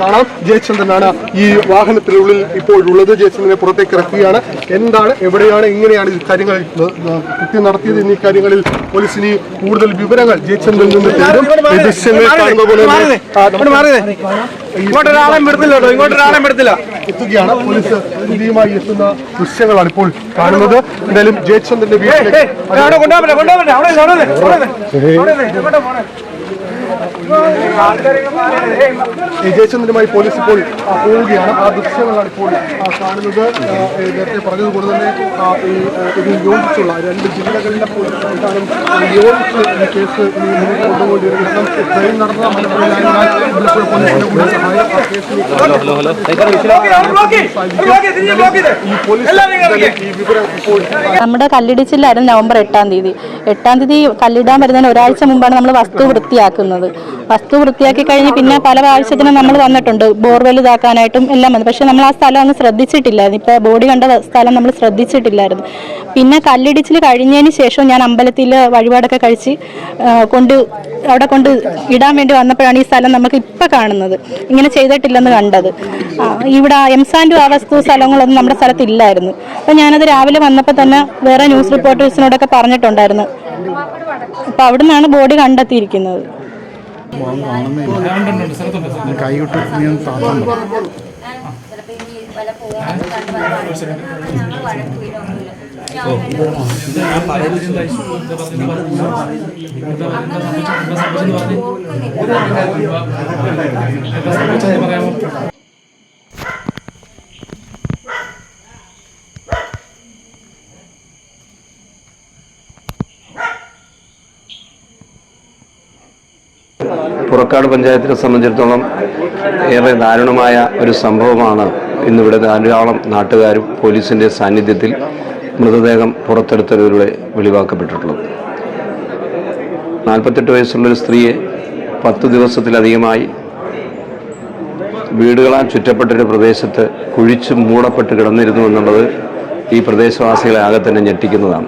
കാണാം. ജയചന്ദ്രനാണ് ഈ വാഹനത്തിനുള്ളിൽ ഇപ്പോഴുള്ളത്. ജയചന്ദ്രനെ പുറത്തേക്ക് ഇറക്കുകയാണ്. എന്താണ് എവിടെയാണ് ഇങ്ങനെയാണ് ഈ കാര്യങ്ങൾ കൃത്യം നടത്തിയത്? എന്നീ കാര്യങ്ങളിൽ പോലീസിന് കൂടുതൽ വിവരങ്ങൾ ജയചന്ദ്രനിൽ നിന്ന് തേടും ഇങ്ങോട്ടൊരാളെ ഇങ്ങോട്ടൊരാളെ എത്തുകയാണ്. പോലീസ് ഇന്ത്യയുമായി എത്തുന്ന ദൃശ്യങ്ങളാണ് ഇപ്പോൾ കാണുന്നത്. എന്തായാലും ജയചന്ദ്രന്റെ വീട്ടിലേക്ക് ജയചന്ദ്രനുമായി പോലീസ് ഇപ്പോൾ പോവുകയാണ്. ആ ദൃശ്യങ്ങളാണ് ഇപ്പോൾ ആ, കാണുന്നത്. നേരത്തെ പറഞ്ഞതുപോലെ തന്നെ ഇതിന് ഈ യോജിച്ചുള്ള രണ്ട് ജില്ലകളിലെ പോലീസ് സംവിധാനം യോജിച്ച് ഈ കേസ് ഇനി മുന്നോട്ട് കൊണ്ടുപോകേണ്ടിയിരിക്കണം ട്രെയിൻ നടന്ന മലപ്പുറം പോലീസിന്റെ കൂടെ സഹായം ആ കേസിൽ ഈ പോലീസ് ഈ വിവരം ഇപ്പോൾ നമ്മുടെ കല്ലിടിച്ചിലായിരുന്നു നവംബർ എട്ടാം തീയതി. എട്ടാം തീയതി കല്ലിടാൻ വരുന്നതിന് ഒരാഴ്ച മുമ്പാണ് നമ്മൾ വസ്തു വൃത്തിയാക്കുന്നത്. വസ്തു വൃത്തിയാക്കി കഴിഞ്ഞ് പിന്നെ പല ആവശ്യത്തിനും നമ്മൾ വന്നിട്ടുണ്ട്. ബോർവെൽ ഇതാക്കാനായിട്ടും എല്ലാം വന്നു. പക്ഷെ നമ്മൾ ആ സ്ഥലം അങ്ങ് ശ്രദ്ധിച്ചിട്ടില്ലായിരുന്നു. ഇപ്പോൾ ബോഡി കണ്ട സ്ഥലം നമ്മൾ ശ്രദ്ധിച്ചിട്ടില്ലായിരുന്നു. പിന്നെ കല്ലിടിച്ചിൽ കഴിഞ്ഞതിന് ശേഷം ഞാൻ അമ്പലത്തിൽ വഴിപാടൊക്കെ കഴിച്ച് കൊണ്ട് അവിടെ കൊണ്ട് ഇടാൻ വേണ്ടി വന്നപ്പോഴാണ് ഈ സ്ഥലം നമുക്ക് ഇപ്പം കാണുന്നത്. ഇങ്ങനെ ചെയ്തിട്ടില്ലെന്ന് കണ്ടത്. ഇവിടെ എം സാൻഡു ആ വസ്തു സ്ഥലങ്ങളൊന്നും നമ്മുടെ സ്ഥലത്തില്ലായിരുന്നു അപ്പം ഞാനത് രാവിലെ വന്നപ്പോൾ തന്നെ വേറെ ന്യൂസ് റിപ്പോർട്ടേഴ്സിനോടൊക്കെ പറഞ്ഞിട്ടുണ്ടായിരുന്നു. അപ്പം അവിടെ നിന്നാണ് ബോഡി കണ്ടെത്തിയിരിക്കുന്നത്. കൈവിട്ട് നീ ഒന്ന് താത്താൻ പറ. പുറക്കാട് പഞ്ചായത്തിനെ സംബന്ധിച്ചിടത്തോളം ഏറെ ദാരുണമായ ഒരു സംഭവമാണ് ഇന്നിവിടെ ധാരാളം നാട്ടുകാരും പോലീസിന്റെ സാന്നിധ്യത്തിൽ മൃതദേഹം പുറത്തെടുത്തതിലൂടെ വെളിവാക്കപ്പെട്ടിട്ടുള്ളത്. നാൽപ്പത്തെട്ട് വയസ്സുള്ളൊരു സ്ത്രീയെ പത്ത് ദിവസത്തിലധികമായി വീടുകളാൽ ചുറ്റപ്പെട്ടൊരു പ്രദേശത്ത് കുഴിച്ച് മൂടപ്പെട്ട് കിടന്നിരുന്നു എന്നുള്ളത് ഈ പ്രദേശവാസികളെ ആകെ തന്നെ ഞെട്ടിക്കുന്നതാണ്.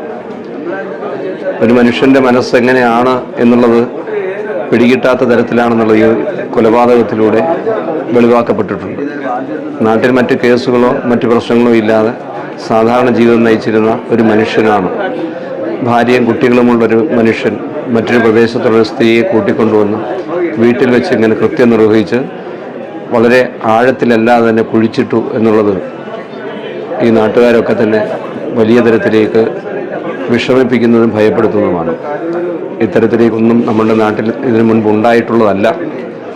ഒരു മനുഷ്യന്റെ മനസ്സെങ്ങനെയാണ് എന്നുള്ളത് പിടികിട്ടാത്ത തരത്തിലാണെന്നുള്ള ഈ കൊലപാതകത്തിലൂടെ വെളിവാക്കപ്പെട്ടിട്ടുണ്ട്. നാട്ടിൽ മറ്റ് കേസുകളോ മറ്റ് പ്രശ്നങ്ങളോ ഇല്ലാതെ സാധാരണ ജീവിതം നയിച്ചിരുന്ന ഒരു മനുഷ്യനാണ്. ഭാര്യയും കുട്ടികളുമുള്ളൊരു മനുഷ്യൻ മറ്റൊരു പ്രദേശത്തുള്ള സ്ത്രീയെ കൂട്ടിക്കൊണ്ടുവന്ന് വീട്ടിൽ വെച്ച് ഇങ്ങനെ കൃത്യം നിർവഹിച്ച് വളരെ ആഴത്തിലല്ലാതെ തന്നെ കുഴിച്ചിട്ടു എന്നുള്ളത് ഈ നാട്ടുകാരൊക്കെ തന്നെ വലിയ തരത്തിലേക്ക് വിഷമിപ്പിക്കുന്നതും ഭയപ്പെടുത്തുന്നതുമാണ്. ഇത്തരത്തിലേക്കൊന്നും നമ്മുടെ നാട്ടിൽ ഇതിനു മുൻപ് ഉണ്ടായിട്ടുള്ളതല്ല.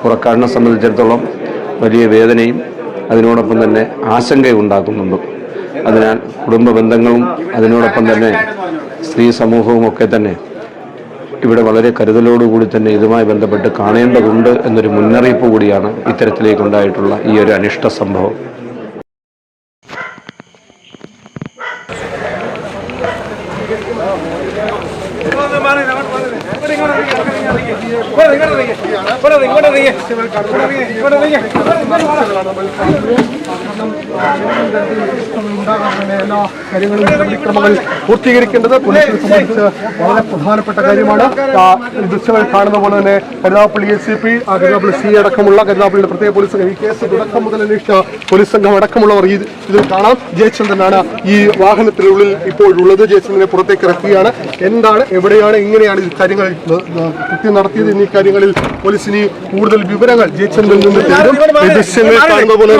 പുറക്കാടിനെ സംബന്ധിച്ചിടത്തോളം വലിയ വേദനയും അതിനോടൊപ്പം തന്നെ ആശങ്കയും ഉണ്ടാക്കുന്നുണ്ട്. അതിനാൽ കുടുംബ ബന്ധങ്ങളും അതിനോടൊപ്പം തന്നെ സ്ത്രീ സമൂഹവും ഒക്കെ തന്നെ ഇവിടെ വളരെ കരുതലോടുകൂടി തന്നെ ഇതുമായി ബന്ധപ്പെട്ട് കാണേണ്ടതുണ്ട് എന്നൊരു മുന്നറിയിപ്പ് കൂടിയാണ് ഇത്തരത്തിലേക്കുണ്ടായിട്ടുള്ള ഈ ഒരു അനിഷ്ട സംഭവം. ഇങ്ങോട്ട് ഇങ്ങോട്ട് ഇങ്ങോട്ട് ഇങ്ങോട്ട് ഇങ്ങോട്ട് എല്ലാ കാര്യങ്ങളും നടപടിക്രമങ്ങൾ പൂർത്തീകരിക്കേണ്ടത് പോലീസിനെ സംബന്ധിച്ച് വളരെ പ്രധാനപ്പെട്ട കാര്യമാണ് ദൃശ്യങ്ങൾ കാണുന്ന പോലെ തന്നെ Karunagappally S C P Karunagappally C അടക്കമുള്ള കരുനാഗപ്പള്ളിയുടെ പ്രത്യേക പോലീസ് ഈ കേസ് തുടക്കം മുതൽ അന്വേഷിച്ച പോലീസ് സംഘം അടക്കമുള്ളവർ ഈ ഇതിൽ കാണാം ജയചന്ദ്രനാണ് ഈ വാഹനത്തിനുള്ളിൽ ഇപ്പോഴുള്ളത് ജയചന്ദ്രനെ പുറത്തേക്ക് ഇറക്കുകയാണ് എന്താണ് എവിടെയാണ് എങ്ങനെയാണ് ഈ കാര്യങ്ങൾ കൃത്യം നടത്തിയത് എന്നീ കാര്യങ്ങളിൽ പോലീസിന് കൂടുതൽ വിവരങ്ങൾ ജയചന്ദ്രനിൽ നിന്ന് തേടും ദൃശ്യങ്ങൾ കാണുന്ന പോലെ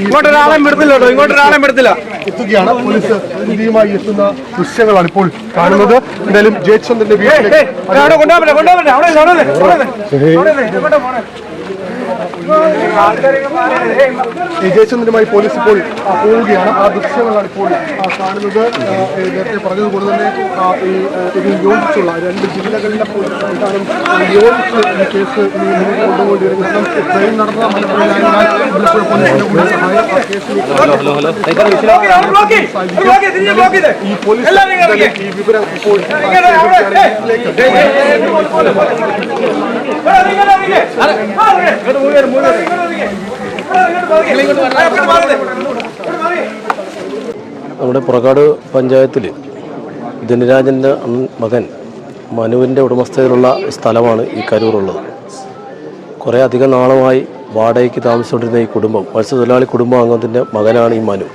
ഇങ്ങോട്ടൊരാളെ വിടത്തില്ല കേട്ടോ ഇങ്ങോട്ടൊരാളെ വിടത്തില്ല എത്തുകയാണ്. പോലീസ് ഇന്ത്യയുമായി എത്തുന്ന ദൃശ്യങ്ങളാണ് ഇപ്പോൾ കാണുന്നത്. എന്തായാലും ജയചന്ദ്രന്റെ വീട്ടിലേക്ക് കൊണ്ടുപോകാൻ കൊണ്ടുപോകാൻ പറ്റില്ല അവിടെ അവിടെ അവിടെ എങ്ങോട്ടാ പോണേ ഈ ജയചന്ദ്രനുമായി പോലീസ് ഇപ്പോൾ പോവുകയാണ് ആ ദൃശ്യങ്ങളാണ് ഇപ്പോൾ കാണുന്നത് നേരത്തെ പറഞ്ഞതുപോലെ തന്നെ ഈ ഇത് യോജിച്ചുള്ള രണ്ട് ജില്ലകളിലെ പോലീസ് സംവിധാനം യോജിച്ച് ഈ കേസ് മുന്നോട്ട് കൊണ്ടുപോകേണ്ടിയിരിക്കണം ട്രെയിൻ നടന്ന മലപ്പുറം പോലീസിന്റെ കൂടെ സഹായം ആ കേസിൽ ഈ പോലീസ് ഈ വിവരം ഇപ്പോൾ നമ്മുടെ പുറക്കാട് പഞ്ചായത്തിൽ ധനരാജന്റെ മകൻ മനുവിന്റെ ഉടമസ്ഥതയിലുള്ള സ്ഥലമാണ് ഈ കരൂറുള്ളത് കുറേ അധികം നാളുമായി വാടകയ്ക്ക് താമസിച്ചുകൊണ്ടിരുന്ന ഈ കുടുംബം മത്സ്യത്തൊഴിലാളി കുടുംബാംഗത്തിന്റെ മകനാണ് ഈ മനു.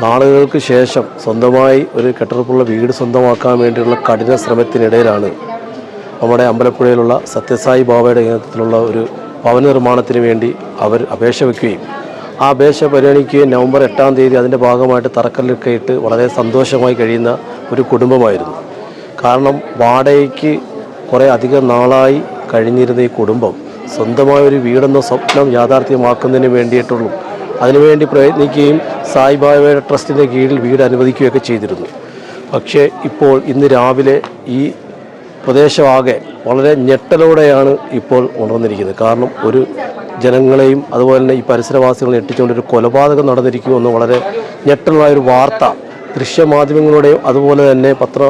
നാളുകൾക്ക് ശേഷം സ്വന്തമായി ഒരു കെട്ടുറപ്പുള്ള വീട് സ്വന്തമാക്കാൻ വേണ്ടിയുള്ള കഠിന ശ്രമത്തിനിടയിലാണ് നമ്മുടെ അമ്പലപ്പുഴയിലുള്ള സത്യസായി ബാബയുടെ നേതൃത്വത്തിലുള്ള ഒരു ഭവന നിർമ്മാണത്തിന് വേണ്ടി അവർ അപേക്ഷ വയ്ക്കുകയും ആ അപേക്ഷ പരിഗണിക്കുകയും നവംബർ എട്ടാം തീയതി അതിന്റെ ഭാഗമായിട്ട് തറക്കല്ലൊക്കെ ഇട്ട് വളരെ സന്തോഷമായി കഴിയുന്ന ഒരു കുടുംബമായിരുന്നു. കാരണം വാടകയ്ക്ക് കുറേ അധികം നാളായി കഴിഞ്ഞിരുന്ന ഈ കുടുംബം സ്വന്തമായ ഒരു വീടെന്ന സ്വപ്നം യാഥാർത്ഥ്യമാക്കുന്നതിന് വേണ്ടിയിട്ടുള്ളൂ. അതിനുവേണ്ടി പ്രയത്നിക്കുകയും സായിബാബയുടെ ട്രസ്റ്റിന്റെ കീഴിൽ വീട് അനുവദിക്കുകയൊക്കെ ചെയ്തിരുന്നു. പക്ഷേ ഇപ്പോൾ ഇന്ന് രാവിലെ ഈ പ്രദേശമാകെ വളരെ ഞെട്ടലോടെയാണ് ഇപ്പോൾ ഉണർന്നിരിക്കുന്നത്. കാരണം ഒരു ജനങ്ങളെയും അതുപോലെ തന്നെ ഈ പരിസരവാസികളെ ഞെട്ടിച്ചുകൊണ്ട് ഒരു കൊലപാതകം നടന്നിരിക്കുമെന്ന് വളരെ ഞെട്ടലായൊരു വാർത്ത ദൃശ്യമാധ്യമങ്ങളുടെയും അതുപോലെ തന്നെ പത്ര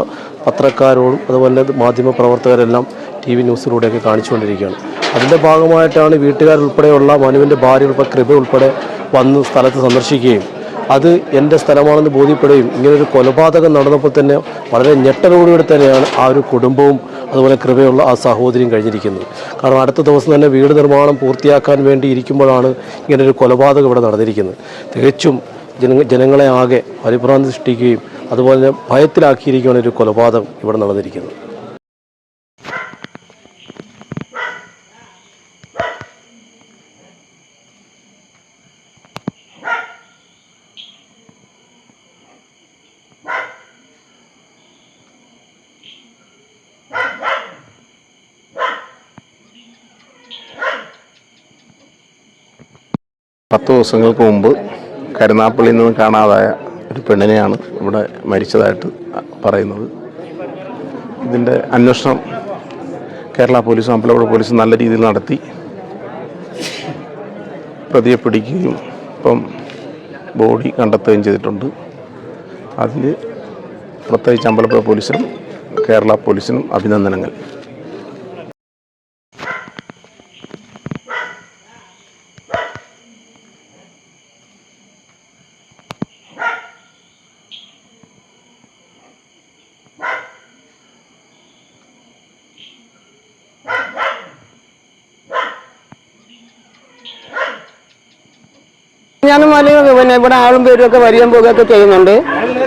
പത്രക്കാരോടും അതുപോലെ തന്നെ മാധ്യമ പ്രവർത്തകരെല്ലാം ടി വി ന്യൂസിലൂടെയൊക്കെ കാണിച്ചുകൊണ്ടിരിക്കുകയാണ്. അതിന്റെ ഭാഗമായിട്ടാണ് വീട്ടുകാരുൾപ്പെടെയുള്ള മനുവിന്റെ ഭാര്യ ഉൾപ്പെടെ കൃപ ഉൾപ്പെടെ വന്ന് സ്ഥലത്ത് സന്ദർശിക്കുകയും അത് എന്റെ സ്ഥലമാണെന്ന് ബോധ്യപ്പെടുകയും ഇങ്ങനൊരു കൊലപാതകം നടന്നപ്പോൾ തന്നെ വളരെ ഞെട്ടലോടുകൂടി തന്നെയാണ് ആ ഒരു കുടുംബവും അതുപോലെ കൃപയുള്ള ആ സഹോദരിയും കഴിഞ്ഞിരിക്കുന്നത്. കാരണം അടുത്ത ദിവസം തന്നെ വീട് നിർമ്മാണം പൂർത്തിയാക്കാൻ വേണ്ടി ഇരിക്കുമ്പോഴാണ് ഇങ്ങനൊരു കൊലപാതകം ഇവിടെ നടന്നിരിക്കുന്നത്. തികച്ചും ജന ജനങ്ങളെ ആകെ പരിഭ്രാന്തി സൃഷ്ടിക്കുകയും അതുപോലെ തന്നെ ഭയത്തിലാക്കിയിരിക്കുകയാണ് ഒരു കൊലപാതകം ഇവിടെ നടന്നിരിക്കുന്നത്. പത്ത് ദിവസങ്ങൾക്ക് മുമ്പ് കരുനാപ്പള്ളിയിൽ നിന്ന് കാണാതായ ഒരു പെണ്ണിനെയാണ് ഇവിടെ മരിച്ചതായിട്ട് പറയുന്നത്. ഇതിന്റെ അന്വേഷണം കേരള പോലീസും അമ്പലപ്പുഴ പോലീസും നല്ല രീതിയിൽ നടത്തി. പ്രതിയെ പിടിക്കുകയും ഇപ്പം ബോഡി കണ്ടെത്തുകയും ചെയ്തിട്ടുണ്ട്. അതിൽ പ്രത്യേകിച്ച് അമ്പലപ്പുഴ പോലീസിനും കേരള പോലീസിനും അഭിനന്ദനങ്ങൾ. ഞാനും വലിയ പിന്നെ ഇവിടെ ആളും പേരും ഒക്കെ വരികയും പോകുകയൊക്കെ ചെയ്യുന്നുണ്ട്.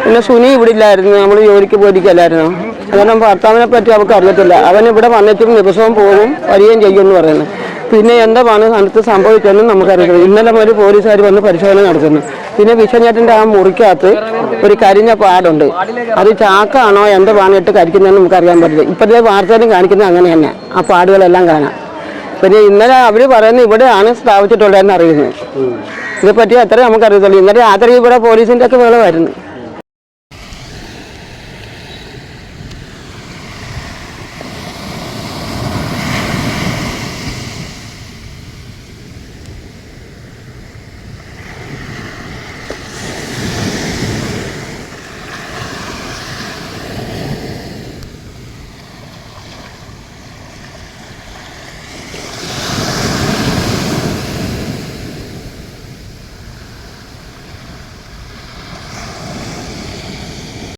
പിന്നെ സുനി ഇവിടെ ഇല്ലായിരുന്നു. നമ്മൾ ജോലിക്ക് പോയിരിക്കല്ലായിരുന്നു. അതുകൊണ്ട് ഭർത്താവിനെ പറ്റി അവർക്ക് അറിയത്തില്ല. അവൻ ഇവിടെ വന്നിട്ടും ദിവസവും പോകും വരികയും ചെയ്യുമെന്ന് പറയുന്നത് പിന്നെ എന്താണ് അടുത്ത് സംഭവിച്ചതെന്ന് നമുക്കറിയില്ല ഇന്നലെ ഒരു പോലീസുകാർ വന്ന് പരിശോധന നടത്തുന്നു. പിന്നെ വിശ്വഞ്ഞേട്ടന്റെ ആ മുറിക്കകത്ത് ഒരു കരിഞ്ഞ പാടുണ്ട്. അത് ചാക്കാണോ? എന്താണ് ഇട്ട് കരിക്കുന്നതെന്ന് നമുക്കറിയാൻ പറ്റില്ല. ഇപ്പോഴത്തെ വാർത്തയിലും കാണിക്കുന്നത് അങ്ങനെ തന്നെ. ആ പാടുകളെല്ലാം കാണാം. പിന്നെ ഇന്നലെ അവർ പറയുന്നത് ഇവിടെയാണ് സ്ഥാപിച്ചിട്ടുള്ളതെന്ന് അറിയുന്നത് ഇതേപ്പറ്റി അത്രേ നമുക്കറിയത്തുള്ളൂ. ഇന്നലെ രാത്രി ഇവിടെ പോലീസിന്റെ ഒക്കെ വേളമായിരുന്നു